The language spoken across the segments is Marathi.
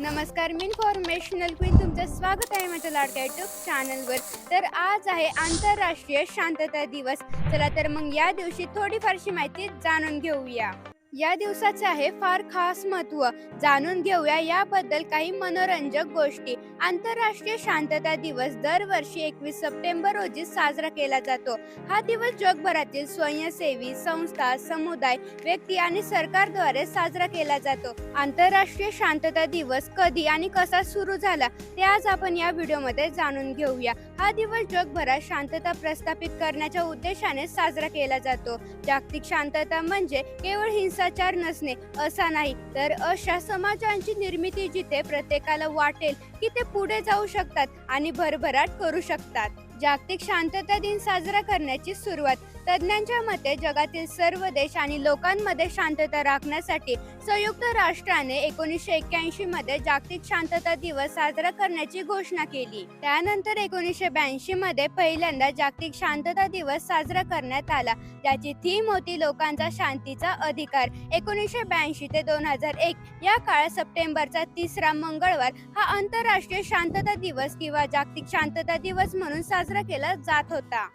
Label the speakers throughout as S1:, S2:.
S1: नमस्कार मी इन्फॉर्मेशनल क्वीन तुमचं स्वागत आहे माझ्या लाडक्या युट्यूब चॅनलवर तर आज आहे आंतरराष्ट्रीय शांतता दिवस. चला तर मग या दिवशी थोडीफारशी माहिती जाणून घेऊया. या दिवसाचे आहे फार खास महत्त्व. जाणून घेऊया याबद्दल काही मनोरंजक गोष्टी. आंतरराष्ट्रीय शांतता दिवस दरवर्षी एकवीस सप्टेंबर रोजी साजरा केला जातो. हा दिवस जगभरातील स्वयंसेवी संस्था समुदाय व्यक्ती आणि सरकारद्वारे साजरा केला जातो. आंतरराष्ट्रीय शांतता दिवस कधी आणि कसा सुरू झाला ते आज आपण या व्हिडिओमध्ये जाणून घेऊया. हा दिवस जगभरात शांतता प्रस्थापित करण्याच्या उद्देशाने साजरा केला जातो. जागतिक शांतता म्हणजे केवळ हिंसा हिंसाचार नसणे असा नाही. तर अशा समाजांची निर्मिती जिथे प्रत्येकाला वाटेल की ते पुढे जाऊ शकतात आणि भरभराट करू शकतात. जागतिक शांतता दिन साजरा करण्याची सुरुवात. तज्ज्ञांच्या मते जगातील सर्व देश आणि लोकांमध्ये शांतता राखण्यासाठी संयुक्त राष्ट्राने एकोणीसशे एक्क्याऐंशी मध्ये जागतिक शांतता दिवस साजरा करण्याची घोषणा केली. त्यानंतर एकोणीसशे ब्याऐंशी मध्ये पहिल्यांदा जागतिक शांतता दिवस साजरा करण्यात आला. त्याची थीम होती लोकांचा शांतीचा अधिकार. एकोणीसशे ब्याऐंशी ते दोन हजार एक या काळात सप्टेंबरचा तिसरा मंगळवार हा आंतरराष्ट्रीय शांतता दिवस किंवा जागतिक शांतता दिवस म्हणून साजरा केला जात होता.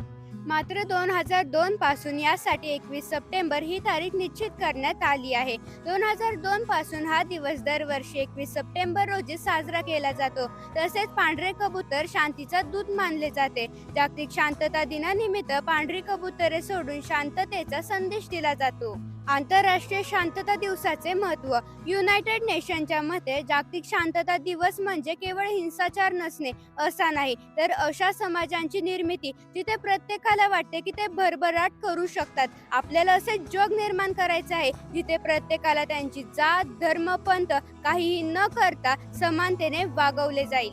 S1: मात्र दोन हजार दोन पासून यासाठी एकवीस सप्टेंबर ही तारीख निश्चित करण्यात आली आहे. दोन हजार दोन पासून हा दिवस दरवर्षी एकवीस सप्टेंबर रोजी साजरा केला जातो. तसेच पांढरे कबूतर शांतीचा दूत मानले जाते. जागतिक शांतता दिनानिमित्त पांढरी कबुतरे सोडून शांततेचा संदेश दिला जातो. आंतरराष्ट्रीय शांतता दिवसाचे महत्त्व युनायटेड नेशनच्या मते जागतिक शांतता दिवस म्हणजे केवळ हिंसाचार नसणे असा नाही तर अशा समाजांची निर्मिती जिथे प्रत्येकाला वाटते की ते भरभराट करू शकतात. आपल्याला असे जग निर्माण करायचे आहे जिथे प्रत्येकाला त्यांची जात धर्म पंथ काहीही न करता समानतेने वागवले जाईल.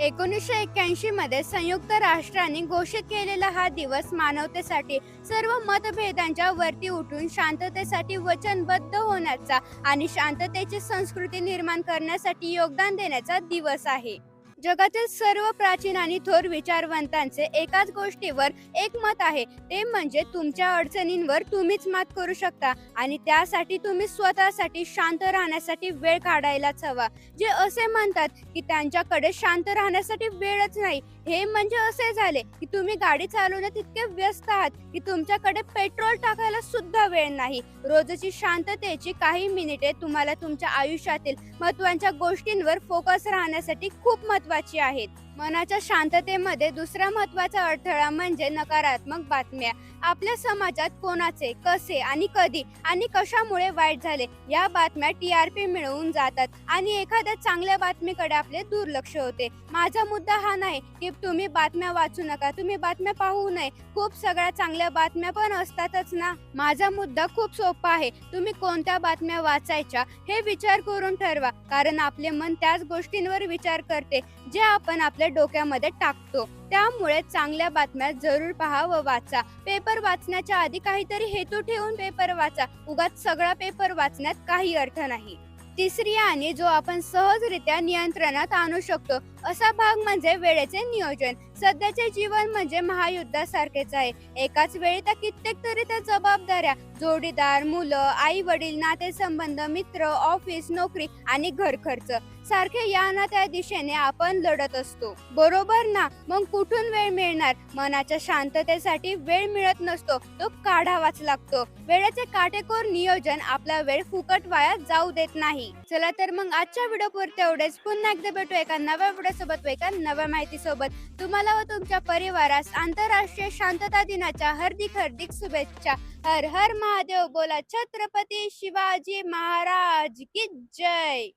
S1: एकोणीसशे एक्क्याऐंशी मध्ये संयुक्त राष्ट्रांनी घोषित केलेला हा दिवस मानवतेसाठी सर्व मतभेदांच्या वरती उठून शांततेसाठी वचनबद्ध होण्याचा आणि शांततेची संस्कृती निर्माण करण्यासाठी योगदान देण्याचा दिवस आहे. जगातील सर्व प्राचीन आणि थोर विचारवंतांचे एकाच गोष्टीवर एक मत आहे. ते म्हणजे तुमच्या अडचणींवर तुम्हीच मात करू शकता आणि त्यासाठी तुम्ही स्वतःसाठी शांत राहण्यासाठी वेळ काढायलाच हवा. जे असे म्हणतात की त्यांच्याकडे शांत राहण्यासाठी वेळच नाही. हे म्हणजे असे झाले की तुम्ही गाडी चालवण्यात इतके व्यस्त आहात की तुमच्याकडे पेट्रोल टाकायला सुद्धा वेळ नाही. रोजची शांततेची काही मिनिटे तुम्हाला तुमच्या आयुष्यातील महत्त्वाच्या गोष्टींवर फोकस राहण्यासाठी खूप महत्वाची आहेत. मनाच्या शांततेमध्ये दुसरा महत्त्वाचा अडथळा म्हणजे नकारात्मक बातम्या. आपल्या समाजात कोणाचे कसे आणि कधी आणि कशामुळे वाईट झाले या बातम्या टी आर पी मिळवून जातात आणि एखाद्या चांगल्या बातमीकडे आपले दुर्लक्ष होते. माझा मुद्दा हा नाही की तुम्ही बातम्या वाचू नका तुम्ही बातम्या पाहू नये. खूप सगळ्या चांगल्या बातम्या पण असतातच ना. माझा मुद्दा खूप सोपा आहे. तुम्ही कोणत्या बातम्या वाचायच्या हे विचार करून ठरवा कारण आपले मन त्याच गोष्टींवर विचार करते जे आपण आपल्या डोक्यामध्ये टाकतो. त्यामुळे चांगल्या बातम्या जरूर पहा व वाचा. पेपर वाचण्याच्या आधी काहीतरी हेतू ठेवून पेपर वाचा. उगाच सगळा पेपर वाचण्यात काही अर्थ नाही. तिसरी आणि जो आपण सहजरित्या नियंत्रणात आणू शकतो असा भाग म्हणजे वेळेचे नियोजन. सध्याचे जीवन म्हणजे महायुद्धासारखेच आहे. एकाच वेळी त्या कित्येक तरी त्या जबाबदाऱ्या जोडीदार मुलं आई वडील नातेसंबंध मित्र ऑफिस नोकरी आणि घर खर्च. सारखे या ना त्या दिशेने आपण लढत असतो. बरोबर ना? मग कुठून वेळ मिळणार? मनाच्या शांततेसाठी वेळ मिळत नसतो तो काढावाच लागतो. वेळेचे काटेकोर नियोजन आपला वेळ फुकट वाया जाऊ देत नाही. चला तर मग आजच्या व्हिडिओ पुरते एवढेच. पुन्हा एकदा भेटू एका नव्या आपल्यासोबत सोबत एका नव्या माहिती सोबत तुम्हाला व तुमच्या परिवारास आंतरराष्ट्रीय शांतता दिनाच्या हार्दिक हार्दिक शुभेच्छा. हर हर महादेव बोला. छत्रपती शिवाजी महाराज की जय.